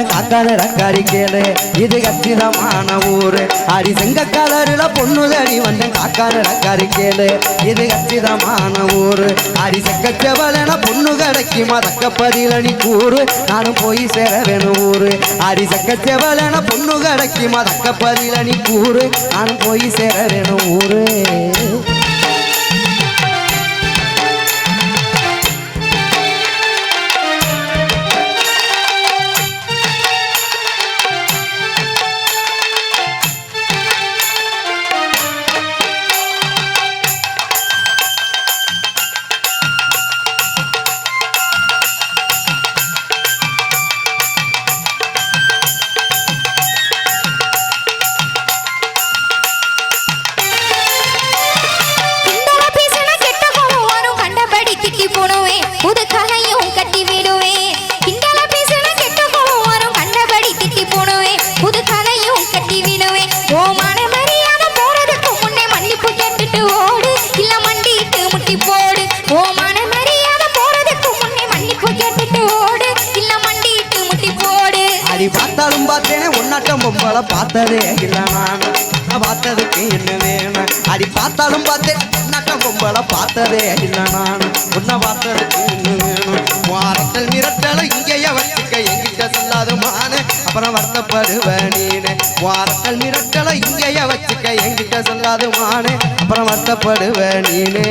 வந்த காக்கான ரக்காரி இது கச்சிதமான ஊரு. அடி செங்க கலருல பொண்ணு வந்த காக்கான ரக்காரி இது கச்சிதமான ஊரு. அடி செக்கச்சவளன பொண்ணு கிடைக்குமா தக்கப்பதில நீ கூறு. நானும் போய் சேர வேணும் ஊரு. அடி செக்கச்சவளன பொண்ணு கிடைக்குமா தக்கப்பதில நீ கூறு. நானும் போய் சேர வேணும் ஊரு. அப்புறம் வருத்தப்படுவ நீனு வாரத்தல் மிரட்டல இங்கேயே வச்சுக்க எங்கிட்ட சொல்லாத மானு அப்புறம் வருத்தப்படுவ நீனே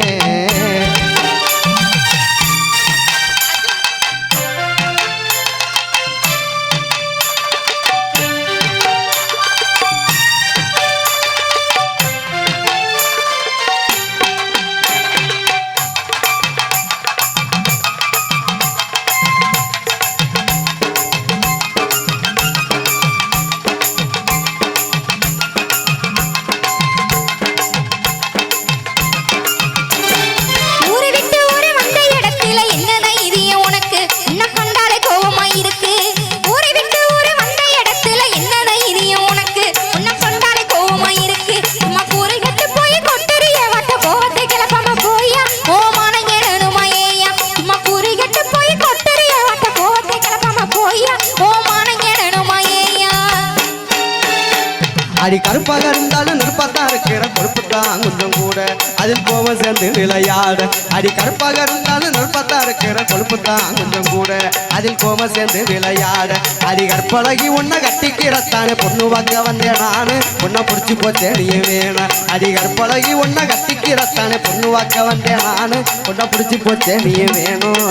அடி கருப்பாக இருந்தாலும் நெருப்பாத்தான் இருக்கிற பொறுப்பு தான் கொஞ்சம் கூட. அதில் கோபம் சேர்ந்து விளையாட அடி கருப்பாக இருந்தாலும் நெருப்பாத்தான் இருக்கிற பொறுப்பு தான் கொஞ்சம் கூட. அதில் கோபம் சேர்ந்து விளையாட அடி கற்பழகி உன்னை கட்டிக்கிறத்தானே. பொண்ணு வாங்க வந்தேன் நானு. உன்னை பிடிச்சி போச்சே நீ வேணாம் அடி கற்பழகி உன்னை கட்டிக்கிறத்தானே. பொண்ணு வாக்க வந்தேன் நானு. உன்னை பிடிச்சி போச்சே நீ வேணும்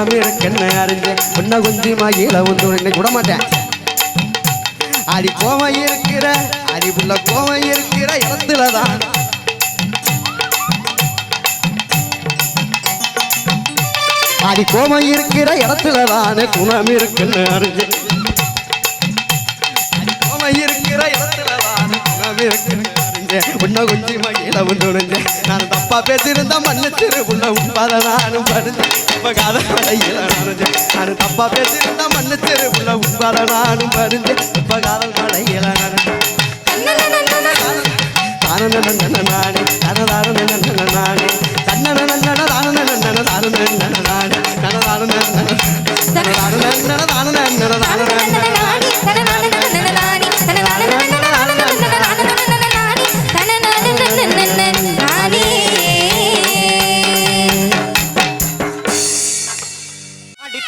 தானே குணம் அறிஞ்சு? அறிஞ்சேன் உன்னை குஞ்சி மகிழ வந்து இன்னைக்கு விட மாட்டேன். அடி கோமம் இருக்கிற அறிவுள்ள புள்ள இருக்கிற இடத்துல தான் அடி கோமம் இருக்கிற இடத்துல தானே குணம் இருக்குன்னு அறிஞ்சு அடி கோமம் இருக்கிற இடத்துல தானே குணம் இருக்குன்னு உன்னை குஞ்சி மகிழ விடுஞ்சேன் நான் தப்பா பேசியிருந்தா மன்னிச்சிரு உள்ள உண்பாத நானும் படுஞ்சேன் இப்ப கதை மலையில நனைஞ்சேன் நான் தப்பா பேசியிருந்தா மன்னிச்சிரு உள்ள உண்பாத நானும் படுஞ்சேன் இப்ப காதல் மலையில நனைஞ்சேன் தானே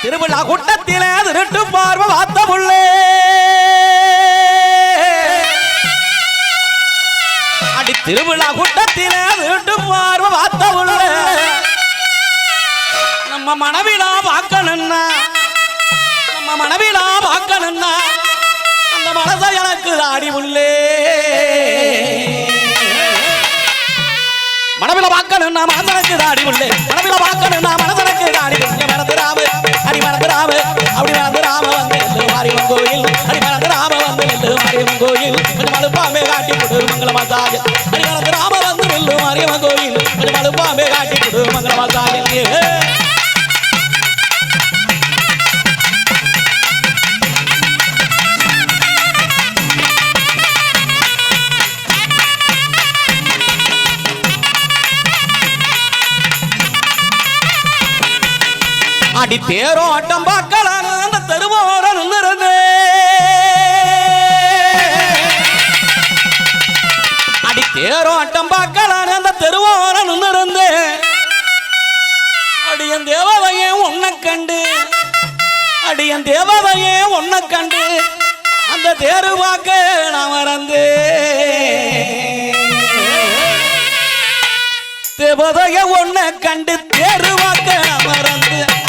திருவிழா கூட்டத்திலே திருட்டு பார்வை பார்த்த புள்ளே அடி திருவிழா கூட்டத்திலே திருட்டு பார்வை பார்த்த புள்ளே நம்ம மனவிழா பார்க்கணும்னா நம்ம மனவிழா பார்க்கணும்னா அந்த மனசை எனக்கு ஆடி உள்ளே. மனவில பார்க்கணும்னா மனசனுக்கு தாடி உள்ளே. மனவில பார்க்கணும்னா மனசனுக்கு தாடி அடி தேரோட்டம் ஆட்டம் பார்க்கலாம் அந்த தெருவோர நின்றிருந்தே அடி தேரோட்டம் ஆட்டம் பார்க்கலாம் அந்த தெருவோர நின்றிருந்தே அடியன் தேவதையே உன்னை கண்டு. அடியன் தேவதையே உன்னை கண்டு. அந்த தேரு பார்க்க நான் மறந்து. தேவதைய ஒன்ன கண்டு தேருவாக்க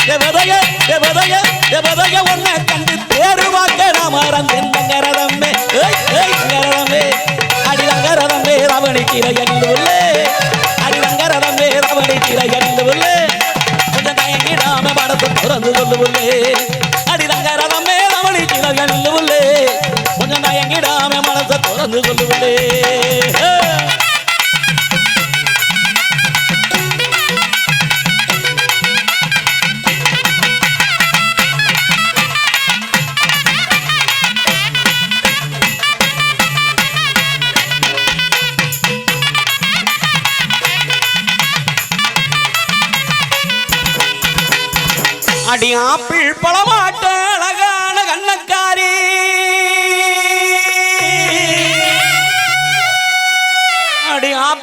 மறந்து தேவதைய தேவதைய ஒன்ன கண்டு தேருவாக்க நான் மறந்து நகரதம்மே ஏய் ஏய் நகரதம்மே அடி நகரதம்மே ரவணி கிரையல்லுள்ளே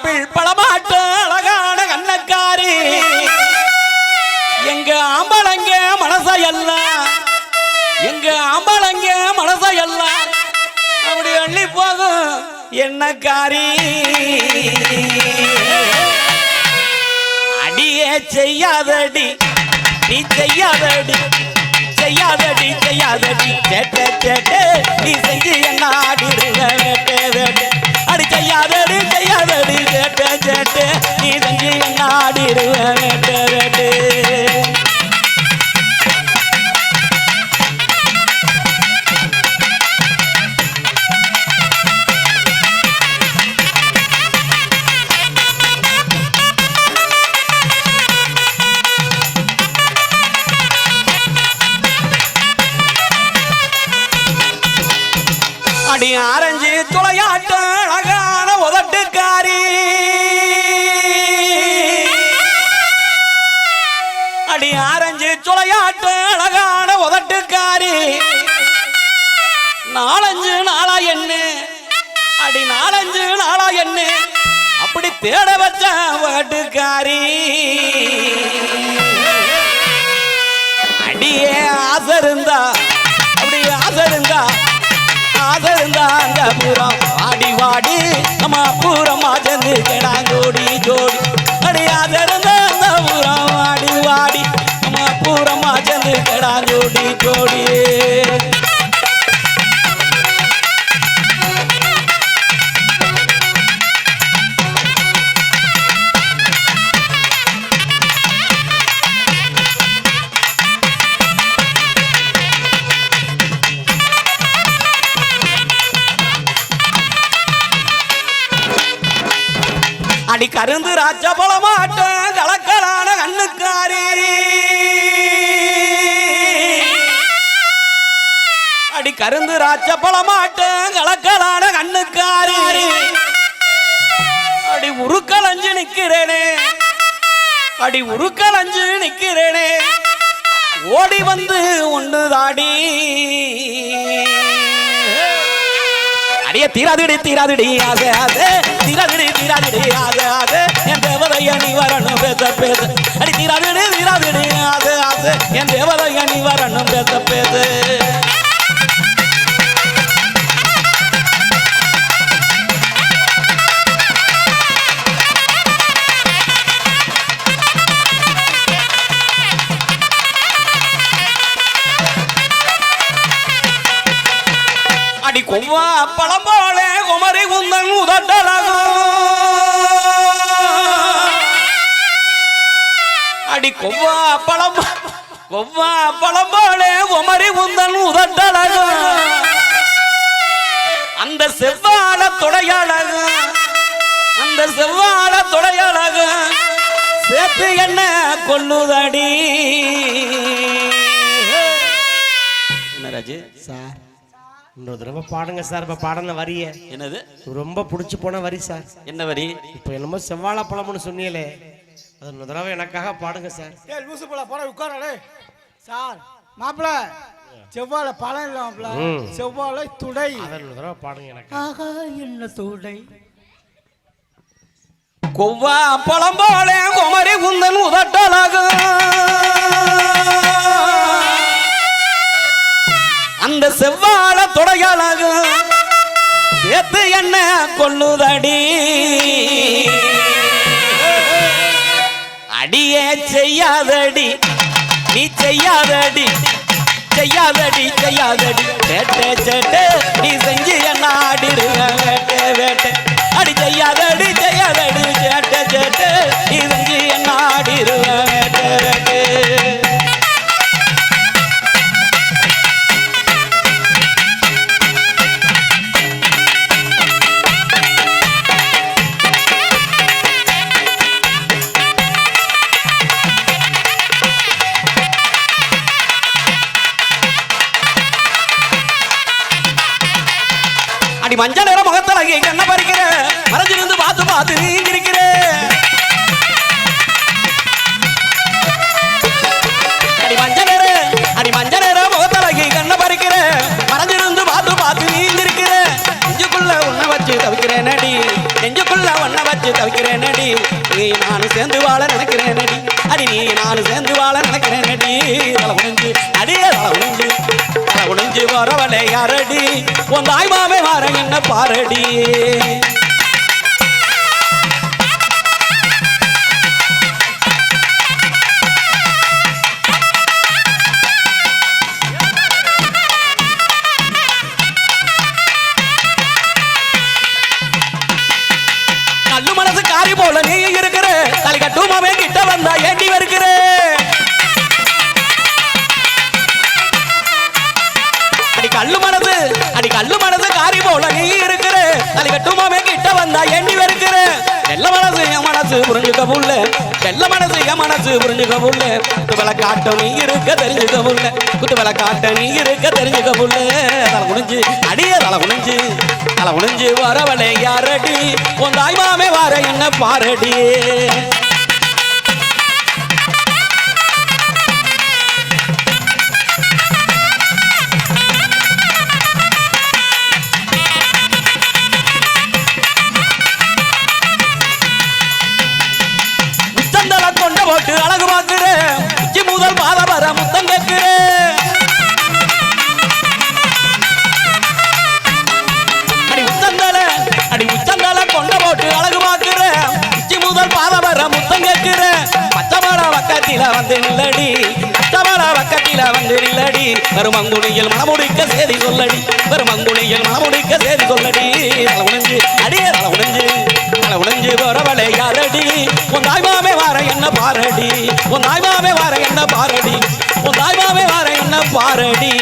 அடி ஆப்பிள் பழமாட்ட அழகான கண்ணக்காரி. எங்க ஆம்பளங்க மனசையெல்லாம் எங்க ஆம்பளங்க மனசையெல்லாம் அப்படி அள்ளி போகும் என்னக்காரி அடியே செய்யாதடி நீ செய்யாதடி செய்யாதடி செய்யாதடி. சேட்ட சேட்ட நீ செஞ்சு என்ன ஆடிடுங்க அடி செய்யாதடி சேட்ட நீ செஞ்சு என்ன உதட்டுக்காரி நாலஞ்சு நாளா என்ன? அடி நாலஞ்சு நாளா என்ன? அப்படி தேட வச்ச வட்டுக்காரி. அடியே ஆசை இருந்தா அப்படி ஆசை இருந்தா ஆசை இருந்தா அங்க பூரா வாடி வாடி நம்ம பூரமா சேர்ந்து கேடாங்க. கோடி ஜோடி அடி கருந்து ராஜ பழமாட்ட கருந்து ராஜ கலக்கலான கண்ணுக்காரி. அடி உருக்கலஞ்சு நிக்கிறேனே. அடி உருக்கலஞ்சு நிக்கிறேனே. ஓடி வந்து ஒன்று தாடி. அடிய தீராதிடி தீராதிடி ஆசை ஆசை. தீராதிடி தீராதிடி ஆசை ஆசை. என் தேவதைய நீ வரணும் பேச பேச. அடி தீராதிடி தீராதிடி ஆசை ஆசை. என் தேவதைய நீ வரணும் பேச பேச. அடி கொவ்வா பழம் போல குமரி குந்தன் உதட்டழகும் அடி கொவ்வா பழம் கொவ்வா பழம் போல குமரி குந்தன் உதட்டழகும் அந்த செவ்வாழ தொடையழகு. அந்த செவ்வாழ தொடையழகு. சேர்த்து என்ன கொள்ளுதடி? என்ன ராஜு? சார். இன்னொரு தடவை பாடுங்க சார் இப்போ பாடின வரிய. என்னது? ரொம்ப பிடிச்சி போன வரி சார். என்ன வரி? இப்போ என்னமோ செவ்வாழைப்பழம்னு சொன்னீங்களே. அது இன்னொரு தடவை எனக்காக பாடுங்க சார். லூசு போல போட உட்காரடே சார் மாப்பிள செவ்வாழை பழம் இல்ல மாப்பிள. செவ்வாழை துடை. அதை இன்னொரு தடவை பாடுங்க எனக்கு. ஆகா என்ன துடை. கொவ்வா பழம் போல குமரி குந்தன் உதட்டழகு அந்த செவ்வாழ தொடையழகு செத்து என்ன கொள்ளுதடி? அடியே செய்யாதடி நீ செய்யாதடி செய்யாதடி செய்யாதடி. வேட்டை சேட்டை நீ செஞ்சு என்ன ஆடிடுங்க வேட்டை வேட்டை. அடி செய்யாதடி செய்யாதடி சேட்டை சேட்டை நீ செஞ்சு என்ன ஆடிடுங்க வேட்டை வேட்டை. உன்னை வச்சு தவிக்கிறேன் நடி நீ நானும் சேர்ந்து வாழ நினைக்கிறேன் நடி அடி நீ நானும் சேர்ந்து வாழ நினைக்கிறேன் நடி தலை உடைஞ்சு அடியே தலை உடைஞ்சு தலை உடைஞ்சு வரவளை யாரடி உன் தாய் மாமே வார என்ன பாரடி. மனசு புரிஞ்சுக்க புள்ள வெள்ள மனசு என் மனசு புரிஞ்சுக்க புள்ள குத்து காட்ட நீ இருக்க தெரிஞ்சுக்க புள்ள குத்து காட்ட நீ இருக்க தெரிஞ்சுக்க புள்ள தலை குனிஞ்சு அடியே தலை குனிஞ்சு தலை குனிஞ்சு வரவளை யாரடி உன் தாய்மாமே வார என்ன பாரடி. பெருமங்குடியில் மனமுடிக்க சேதி சொல்லடி. பெருமங்குடியில் மனமுடிக்க சேதி சொல்லடி. தலை உணஞ்சு அடியே தலை உணஞ்சு தலை உணஞ்சு வரவளே யாரடி? உன் தாய்மாமே வார என்ன பாரடி? உன் தாய்மாமே வார என்ன பாரடி? உன் தாய்மாமே வார என்ன பாரடி?